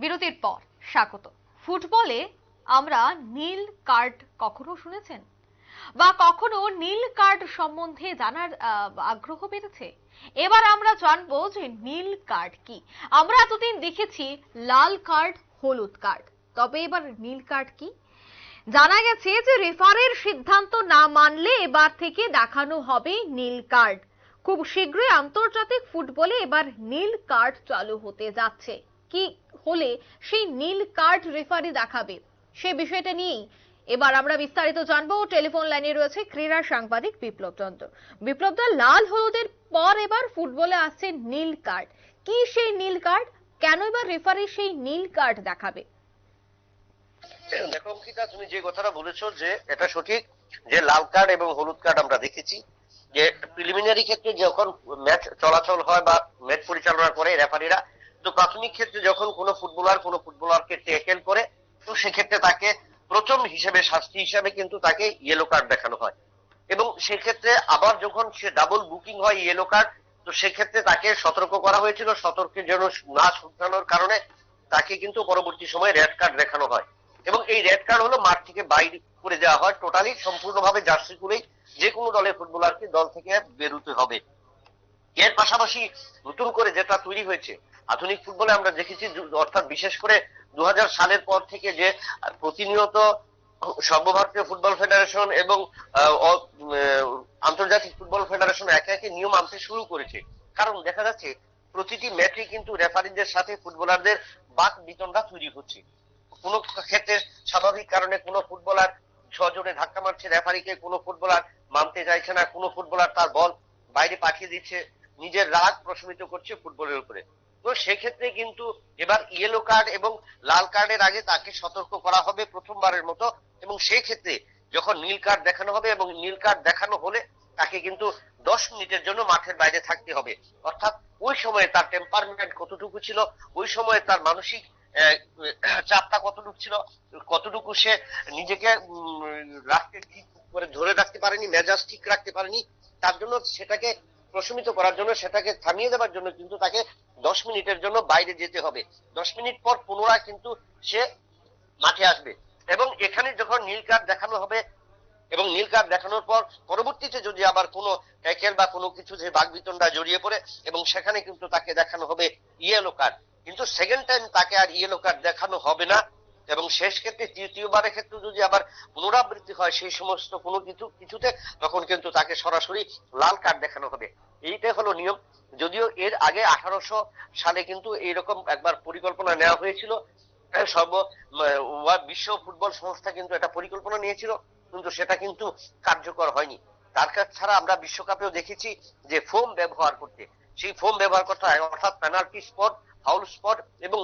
বিরতির পর, স্বাগত। ফুটবলে আমরা নীল কার্ড কখনো শুনেছেন? বা কখনো নীল কার্ড সম্বন্ধে জানার আগ্রহ বেড়েছে? এবার আমরা জানব যে নীল কার্ড কি। আমরা এতদিন দেখেছি লাল কার্ড, হলুদ কার্ড। তবে এবার নীল কার্ড কি? জানা গেছে যে রেফারের সিদ্ধান্ত না মানলে এবার থেকে দেখানো হবে নীল কার্ড। খুব শীঘ্রই আন্তর্জাতিক ফুটবলে এবার নীল কার্ড চালু হতে যাচ্ছে। কি হলে সেই নীল কার্ড রেফারি দেখাবে। সে বিষয়টা নিয়েই এবার আমরা বিস্তারিত জানব। টেলিফোন লাইনে রয়েছে ক্রীড়া সাংবাদিক বিপ্লব চন্দ্র। বিপ্লব দা, লাল হলুদের পর এবার ফুটবলে আসছে নীল কার্ড। কি সেই নীল কার্ড? কেন এবার রেফারি সেই নীল কার্ড দেখাবে? দেখো অঙ্কিতা, তুমি যে কথাটা বলেছ যে এটা সঠিক, যে লাল কার্ড এবং হলুদ কার্ড আমরা দেখেছি, যে প্রিলিমিনারি ক্ষেত্রে যখন ম্যাচ চলাচল হয় বা ম্যাচ পরিচালনা করে রেফারিরা তো প্রাথমিক ক্ষেত্রে যখন কোনো ফুটবলার কোনো ফুটবলারকে টেকেল করে, তো সেক্ষেত্রে তাকে প্রথম হিসেবে শাস্তি হিসেবে কিন্তু তাকে ইয়েলো কার্ড দেখানো হয়। এবং সেক্ষেত্রে আবার যখন সে ডাবল বুকিং হয় ইয়েলো কার্ড তো সেক্ষেত্রে তাকে সতর্ক করা হয়েছিল। সতর্কের জন্য না শুধরানোর কারণে তাকে কিন্তু পরবর্তী সময়ে রেড কার্ড দেখানো হয়। এবং এই রেড কার্ড হলো মাঠ থেকে বাইরে করে দেওয়া হয়। টোটালি সম্পূর্ণভাবে জার্সি করেই যে কোনো দলের ফুটবলারকে দল থেকে বেরোতে হবে। এর পাশাপাশি নতুন করে যেটা তৈরি হয়েছে, আধুনিক ফুটবলে আমরা দেখেছি অর্থাৎ বিশেষ করে দু হাজার সালের পর থেকে যে প্রতিনিয়ত সর্বভারতীয় ফুটবল ফেডারেশন এবং আন্তর্জাতিক ফুটবল ফেডারেশন একে একে নিয়ম আনতে শুরু করেছে। কারণ দেখা যাচ্ছে, প্রতিটি ম্যাচে কিন্তু রেফারিদের সাথে ফুটবলারদের বাক বিতণ্ডা তৈরি হচ্ছে। কোন ক্ষেত্রে স্বাভাবিক কারণে কোনো ফুটবলার সজোরে ধাক্কা মারছে, রেফারিকে কোনো ফুটবলার মানতে চাইছে না, কোনো ফুটবলার তার বল বাইরে পাঠিয়ে দিচ্ছে। নিজের রাগ প্রশমিত করছে ফুটবলের উপরে। তো সেক্ষেত্রে কিন্তু এবার ইয়েলো কার্ড এবং লাল কার্ডের আগে তাকে সতর্ক করা হবে প্রথমবারের মতো এবং সেই ক্ষেত্রে যখন নীল কার্ড দেখানো হবে এবং নীল কার্ড দেখানো হলে তাকে কিন্তু দশ মিনিটের জন্য মাঠের বাইরে থাকতে হবে। অর্থাৎ ওই সময়ে তার টেম্পারমেন্ট কতটুকু ছিল, ওই সময়ে তার মানসিক চাপটা কতটুকু ছিল, কতটুকু সে নিজেকে রাখতে ঠিক করে ধরে রাখতে পারেনি, মেজাজ ঠিক রাখতে পারেনি, তার জন্য সেটাকে প্রশমিত করার জন্য, সেটাকে থামিয়ে দেওয়ার জন্য কিন্তু তাকে দশ মিনিটের জন্য বাইরে যেতে হবে। দশ মিনিট পর পুনরায় কিন্তু সে মাঠে আসবে। এবং এখানে যখন নীল কার্ড দেখানো হবে, এবং নীল কার্ড দেখানোর পর পরবর্তীতে যদি আবার কোনো ট্যাকেল বা কোনো কিছু যে বাগবিতণ্ডা জড়িয়ে পড়ে, এবং সেখানে কিন্তু তাকে দেখানো হবে ইয়েলো কার্ড কিন্তু সেকেন্ড টাইম তাকে আর ইয়েলো কার্ড দেখানো হবে না। এবং শেষ ক্ষেত্রে তৃতীয়বারের ক্ষেত্রে যদি আবার পুনরাবৃত্তি হয়, সেই সমস্ত কোনো কিছু, কিছুতে তখন কিন্তু তাকে সরাসরি লাল কার্ড দেখানো হবে। এইটাই হলো নিয়ম। যদিও এর আগে আঠারোশো সালে কিন্তু এইরকম একবার পরিকল্পনা নেওয়া হয়েছিল। সর্ব বিশ্ব ফুটবল সংস্থা কিন্তু এটা পরিকল্পনা নিয়েছিল, কিন্তু সেটা কিন্তু কার্যকর হয়নি। তার কাছ ছাড়া আমরা বিশ্বকাপেও দেখেছি যে ফোম ব্যবহার করতে। সেই ফোম ব্যবহার করতে হয় অর্থাৎ পেনাল্টি স্পট ফাউল স্পট এবং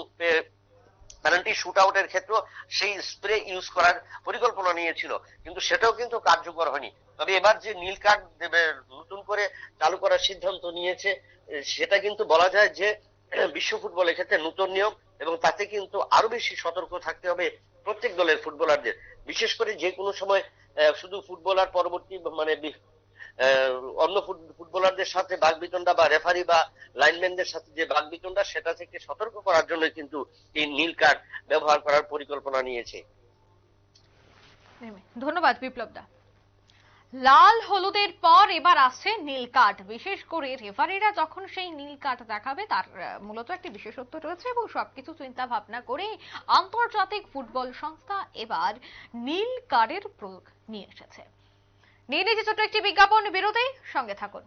পেনাল্টি শুট আউটের ক্ষেত্রে সেই স্প্রে ইউজ করার পরিকল্পনা নিয়েছিল। কিন্তু সেটাও কিন্তু কার্যকর হয়নি। তবে এবার যে নীল কার্ড দেবে, নতুন করে চালু করার সিদ্ধান্ত নিয়েছে সেটা কিন্তু বলা যায় যে, বিশ্ব ফুটবলের ক্ষেত্রে নতুন নিয়ম এবং তাতে কিন্তু আরও বেশি সতর্ক থাকতে হবে প্রত্যেক দলের ফুটবলারদের। বিশেষ করে যে কোনো সময় শুধু ফুটবলার পরবর্তী মানে অন্য ফুটবলারদের সাথে বাগবিতণ্ডা বা রেফারি বা লাইনম্যানদের সাথে যে বাগবিতণ্ডা, সেটা থেকে সতর্ক করার জন্য কিন্তু এই নীল কার্ড ব্যবহার করার পরিকল্পনা নিয়েছে। ধন্যবাদ বিপ্লব দা লাল হলুদের পর এবার আসছে নীল কার্ড বিশেষ করে রেফারিরা যখন সেই নীল কার্ড দেখাবে, তার মূলত একটি বিশেষত্ব রয়েছে এবং সবকিছু চিন্তা ভাবনা করে আন্তর্জাতিক ফুটবল সংস্থা এবার নীল কার্ডের প্রয়োগ নিয়ে এসেছে। নিয়ে নিজে ছোট্ট একটি বিজ্ঞাপন। বিরতি সঙ্গে থাকুন।